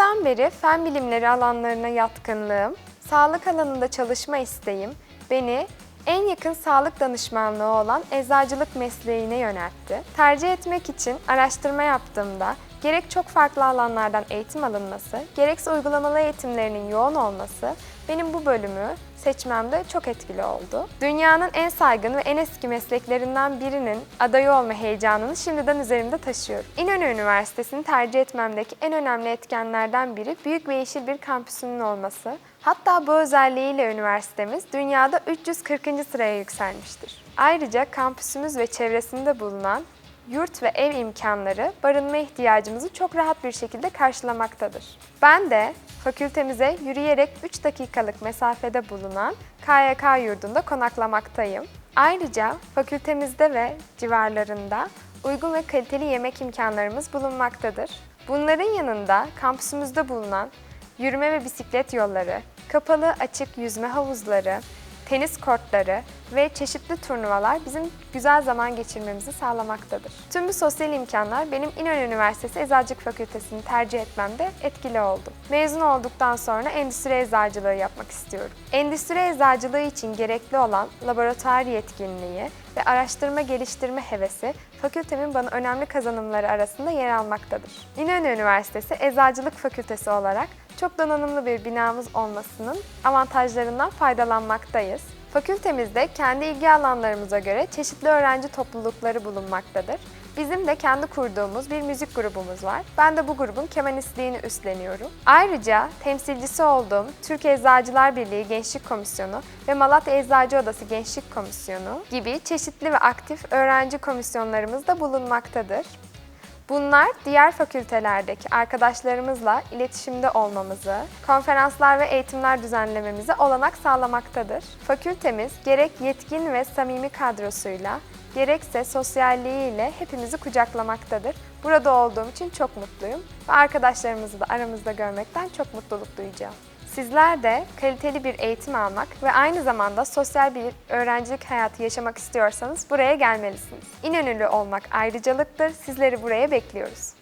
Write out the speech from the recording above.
Küçüklükten beri fen bilimleri alanlarına yatkınlığım, sağlık alanında çalışma isteğim beni en yakın sağlık danışmanlığı olan eczacılık mesleğine yöneltti. Tercih etmek için araştırma yaptığımda gerek çok farklı alanlardan eğitim alınması, gerekse uygulamalı eğitimlerinin yoğun olması benim bu bölümü seçmemde çok etkili oldu. Dünyanın en saygın ve en eski mesleklerinden birinin adayı olma heyecanını şimdiden üzerimde taşıyorum. İnönü Üniversitesi'ni tercih etmemdeki en önemli etkenlerden biri büyük ve yeşil bir kampüsünün olması. Hatta bu özelliğiyle üniversitemiz dünyada 340. sıraya yükselmiştir. Ayrıca kampüsümüz ve çevresinde bulunan yurt ve ev imkanları barınma ihtiyacımızı çok rahat bir şekilde karşılamaktadır. Ben de fakültemize yürüyerek 3 dakikalık mesafede bulunan KYK yurdunda konaklamaktayım. Ayrıca fakültemizde ve civarlarında uygun ve kaliteli yemek imkanlarımız bulunmaktadır. Bunların yanında kampüsümüzde bulunan yürüme ve bisiklet yolları, kapalı açık yüzme havuzları, tenis kortları ve çeşitli turnuvalar bizim güzel zaman geçirmemizi sağlamaktadır. Tüm bu sosyal imkanlar benim İnönü Üniversitesi Eczacılık Fakültesini tercih etmemde etkili oldu. Mezun olduktan sonra endüstri eczacılığı yapmak istiyorum. Endüstri eczacılığı için gerekli olan laboratuvar yetkinliği ve araştırma geliştirme hevesi fakültemin bana önemli kazanımları arasında yer almaktadır. İnönü Üniversitesi Eczacılık Fakültesi olarak çok donanımlı bir binamız olmasının avantajlarından faydalanmaktayız. Fakültemizde kendi ilgi alanlarımıza göre çeşitli öğrenci toplulukları bulunmaktadır. Bizim de kendi kurduğumuz bir müzik grubumuz var. Ben de bu grubun kemanistliğini üstleniyorum. Ayrıca temsilcisi olduğum Türk Eczacılar Birliği Gençlik Komisyonu ve Malatya Eczacı Odası Gençlik Komisyonu gibi çeşitli ve aktif öğrenci komisyonlarımız da bulunmaktadır. Bunlar diğer fakültelerdeki arkadaşlarımızla iletişimde olmamızı, konferanslar ve eğitimler düzenlememize olanak sağlamaktadır. Fakültemiz gerek yetkin ve samimi kadrosuyla, gerekse sosyalliğiyle hepimizi kucaklamaktadır. Burada olduğum için çok mutluyum ve arkadaşlarımızı da aramızda görmekten çok mutluluk duyacağım. Sizler de kaliteli bir eğitim almak ve aynı zamanda sosyal bir öğrencilik hayatı yaşamak istiyorsanız buraya gelmelisiniz. İnönülü olmak ayrıcalıktır. Sizleri buraya bekliyoruz.